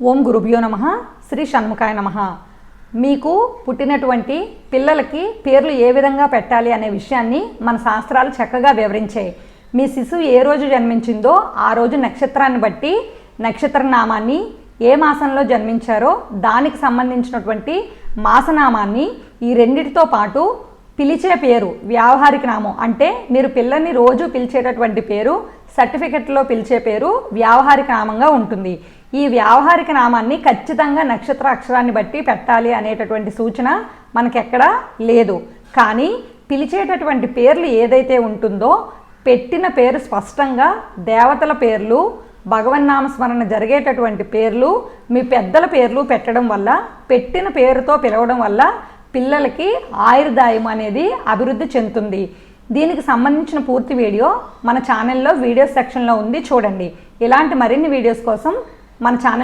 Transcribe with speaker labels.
Speaker 1: ఓం గురుభ్యో నమ. శ్రీ షణ్ముఖాయ నమ. మీకు పుట్టినటువంటి పిల్లలకి పేర్లు ఏ విధంగా పెట్టాలి అనే విషయాన్ని మన శాస్త్రాలు చక్కగా వివరించాయి మీ శిశువు ఏ రోజు జన్మించిందో ఆ రోజు నక్షత్రాన్ని బట్టి నక్షత్ర నామాన్ని ఏ మాసంలో జన్మించారో దానికి సంబంధించినటువంటి మాసనామాన్ని ఈ రెండిటితో పాటు పిలిచే పేరు వ్యావహారిక నామం. అంటే మీరు పిల్లల్ని రోజు పిలిచేటటువంటి పేరు సర్టిఫికెట్లో పిలిచే పేరు వ్యావహారిక నామంగా ఉంటుంది. ఈ వ్యావహారిక నామాన్ని ఖచ్చితంగా నక్షత్ర అక్షరాన్ని బట్టి పెట్టాలి అనేటటువంటి సూచన మనకెక్కడా లేదు. కానీ పిలిచేటటువంటి పేర్లు ఏదైతే ఉంటుందో పెట్టిన పేరు స్పష్టంగా దేవతల పేర్లు భగవన్నామస్మరణ జరిగేటటువంటి పేర్లు మీ పెద్దల పేర్లు పెట్టడం వల్ల పెట్టిన పేరుతో పిలవడం వల్ల పిల్లలకి ఆయుర్దాయం అనేది అభివృద్ధి చెందుతుంది. దీనికి సంబంధించిన పూర్తి వీడియో మన ఛానల్లో వీడియోస్ సెక్షన్లో ఉంది చూడండి. ఇలాంటి మరిన్ని వీడియోస్ కోసం మన ఛానల్